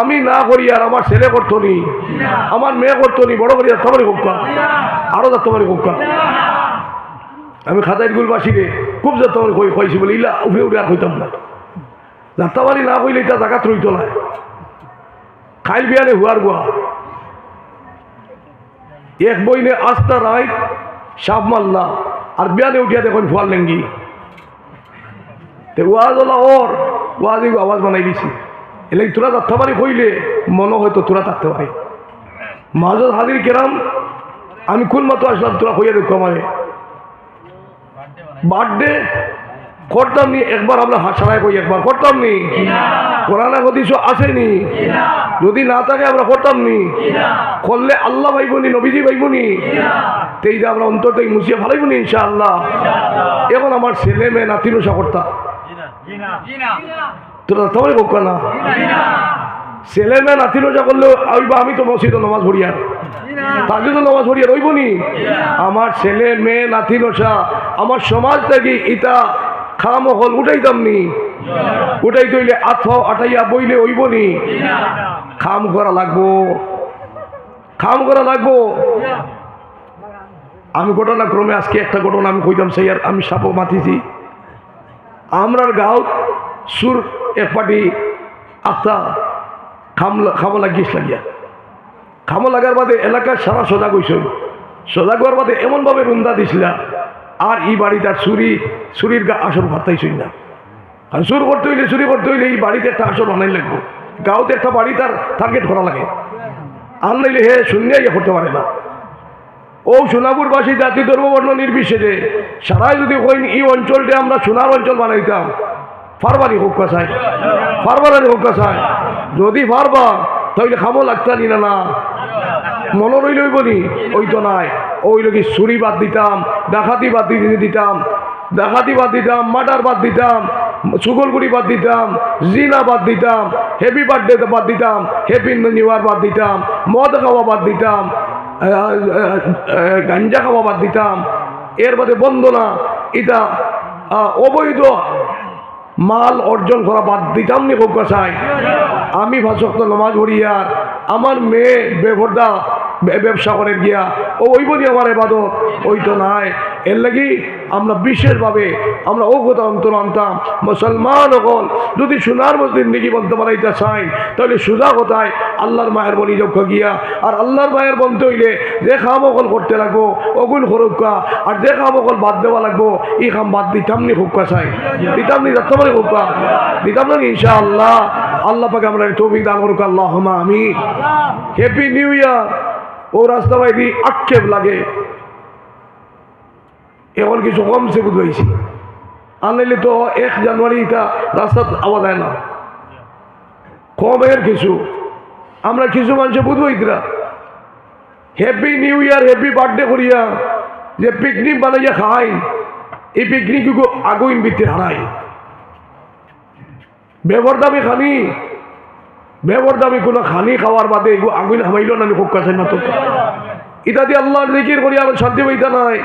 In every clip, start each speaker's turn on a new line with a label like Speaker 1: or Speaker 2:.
Speaker 1: আমি না করি আর আমার ছেলে করতো নি, আমার মেয়ে করতো নি, বড় করি যাত্রা পারি কোকা আরও যাত্রা পারি কোকা আমি খাতায় গুল বাসি রে, খুব যাত্রা পারি কই কইছি বলে ইলা উঠে উঠে আর কইতাম না। যাত্রা বাড়ি না কইলে এটা জায়গা রইতো না। খাইল বিয়ানে হুয়ার গুয়া। এক বইনে আস্তা রায়, সাপ মাল্লা আর বিয়ানে উঠিয়া দেখুন ফুয়ার লেঙ্গি। ওয়াজ ওলা ওর। ওয়াজ আওয়াজ বানাই দিছি। এলে তোরা থাকতে পারি কইলে মনে হয়তো তোরা থাকতে পারে মাজত হাজির কেরাম, আমি কোন মতো আসলাম তোরা কইয়া দেখো আমারে। বার্থডে করতাম নি, একবার আমরা হাসারায় কই একবার করতাম নি। কোরআন হদিস আসেনি। যদি না থাকে আমরা করতাম নি। করলে আল্লাহ ভাইবনি নবীজি ভাইবনি তেই যে আমরা অন্তর থেকে মুছিয়ে ভালাইবনি ইনশাআল্লাহ। এখন আমার ছেলে মেয়ে নাতি নশা করতাম তোরা তোমার হোক না। ছেলে মেয়ে নাতি নজা করলেও আমি বা আমি তো মসজিদে নামাজ আর। তাকে তো নামাজ আর রইব নি। আমার ছেলে মেয়ে নাতি নশা আমার সমাজ থেকে ইটা খাম হল উঠাইতাম নি। উঠাই তৈলে আঠাও আটাইয়া বইলে ওইব নি। খাম করা লাগবো। খাম করা লাগবো। আমি ঘটনাক্রমে আজকে একটা ঘটনা আমি কইতাম সেই আর আমি সাপও মাতিছি। আমরার গাঁও সুর এক পাটি আত্মা খাম লাগিস লাগিয়া। খামো লাগার বাদে এলাকার সারা সজাগ হইস সজাগ হওয়ার বাদে এমনভাবে রুন্দা দিছিলা আর এই বাড়িটার চুরি চুরির গা আসর ভাতাইছই না। আর চুর করতে হইলে চুরি করতে হইলে এই বাড়িতে একটা আসর বানাই লাগবো। গাঁওতে একটা বাড়ি তার টার্গেট করা লাগে। আর নাইলে হে শূন্য ইয়ে করতে পারে না। ও সোনাপুরবাসী জাতি ধর্মবর্ণ নির্বিশেষে, সারাই যদি কইন এই অঞ্চলটা আমরা সোনার অঞ্চল বানাইতাম ফারবারি হোক কাছায় ফারবারি হোক কাছায় যদি ফারবা তাহলে খামো লাগতানি না না। মনে রইল বলি, ওই তো নাই। ওই লোক ছুরি বাদ দিতাম, ডাকাতি বাদ দিতে দিতাম, ডাকাতি বাদ দিতাম মাটার বাদ দিতাম, সুগলগুড়ি বাদ দিতাম, জিনা বাদ দিতাম হ্যাপি বার্থডে বাদ দিতাম হ্যাপি নিউ ইয়ার বাদ দিতাম, মদ খাওয়া বাদ দিতাম গাঞ্জা খাওয়া বাদ দিতাম। এর বাদে বন্দনা এটা অবৈধ মাল অর্জন করা বাদ দিতাম নি কোকাশায় আমি ভাষক নমাজ ভরিয়ার আমার মেয়ে বেভরদা ব্যবসা করে গিয়া, ও ওই বলি আমার এবাদত ওই তো নাই। এর লাগি আমরা বিশেষভাবে আমরা কথা অন্তর আনতাম। মুসলমান হল যদি সোনার মসজিদ নিকি বলতে পারাইতে চাই তাহলে সুদা কোথায়? আল্লাহর মায়ের বলি যক্ষ গিয়া, আর আল্লাহর মায়ের বলতে হইলে যে খাম অকল করতে লাগবো অগুন হরুকা আর যে খাম অকল বাদ দেওয়া লাগবো ই খাম বাদ দিতাম নি হুক্কা চাই দিতাম নি যাতে পারে হুক্কা দিতাম না ইনশা আল্লাহ আল্লাহ পাকে আমরা তৌফিক দান করুক আল্লাহ আমি হ্যাপি নিউ ইয়ার ও রাস্তা বাইদি আক্ষেপ লাগে? এখন কিছু কমছে বুঝাইছি আনলে তো এক জানুয়ারি এটা রাস্তাত আওয়া যায় না। কমের কিছু। আমরা কিছু মানুষে বুঝব ইতরা। Happy new year happy birthday করিয়া যে পিকনিক বানাইয়া খাই, এই পিকনিক আগুন বিতে হারাই। বেবর দামি খানি। বেবর দামি কোনো খানি খাওয়ার বাদে আগুন হামাইল না খুব কাছে না তো ইটা দিয়ে আল্লাহর দিকির করি আর শান্তি পাইতা নাই।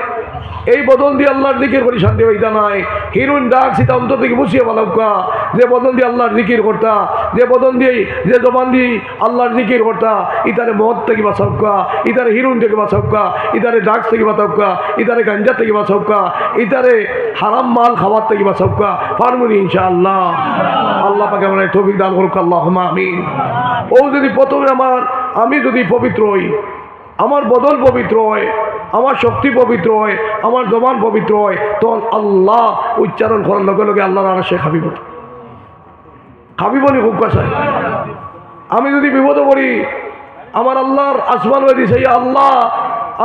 Speaker 1: এই বদল দিয়ে আল্লাহর দিকির করি, শান্তি পাইতা নাই। হিরুইন ডাক সীতা অন্তর থেকে বুঝিয়ে বালাউকা যে বদল দিয়ে আল্লাহর দিকির করতা, যে বদল দিয়ে যে জবান দিয়ে আল্লাহর দিকির করতা, ইতারে মদ থেকে বাঁচাউকা ইতারে হিরুইন থেকে বাঁচাউকা ইতারে ড্রাগস থেকে বাঁচাউকা ইতারে গাঞ্জা থেকে বাঁচাউকা ইতারে হারাম মাল খাবার থেকে বাঁচাউকা পারমুনি ইনশাআল্লাহ। আল্লাহ পাকে আমার তৌফিক দান করুক আল্লাহ আমিন। ও যদি প্রথমে আমার, আমি যদি পবিত্র হই, আমার বদল পবিত্র হয়, আমার শক্তি পবিত্র হয়, আমার জবান পবিত্র হয়, তখন আল্লাহ উচ্চারণ করার লগে লগে আল্লাহর আর সে খাবিব খাবিব নি খুব কাছায় আমি যদি বিপদে পড়ি, আমার আল্লাহর আসমান হয়ে দিছে আল্লাহ,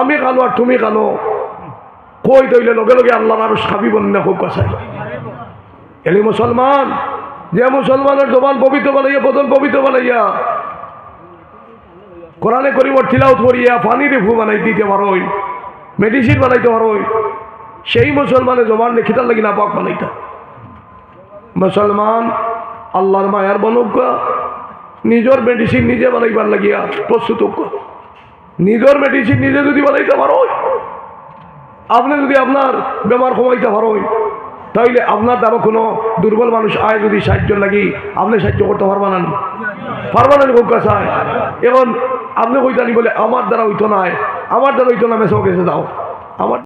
Speaker 1: আমি কানো আর তুমি কানো? কই তৈলে লগে লগে আল্লাহর আর খাবিব না খুব কাছায় এলি মুসলমান যে মুসলমানের জবান পবিত্র বানাইয়া বদল পবিত্র বানাইয়া, কোরআনে করিমর তিলাউত করিয়া পানিরে ভু বানাই দিতে পারোই, মেডিসিন বানাইতে পারোই, সেই মুসলমানের জবান খিতার লাগি না পাক বানাইতা মুসলমান আল্লাহর মায়ার বনজ্ঞা নিজের মেডিসিন নিজে বানাইবার লাগিয়া প্রস্তুত। নিজের মেডিসিন নিজে যদি বানাইতে পারো আপনি যদি আপনার বেমার কমাইতে পারোই তাইলে আপনার দ্বারা কোনো দুর্বল মানুষ আয় যদি সাহায্য লাগি, আপনি সাহায্য করতে পারবা না পারবেন পারবা না খুব কাছে এখন আপনি কইতানি বলে, আমার দ্বারা হইতো না আমার দ্বারা হইতো না মেসো গেছে দাও আমার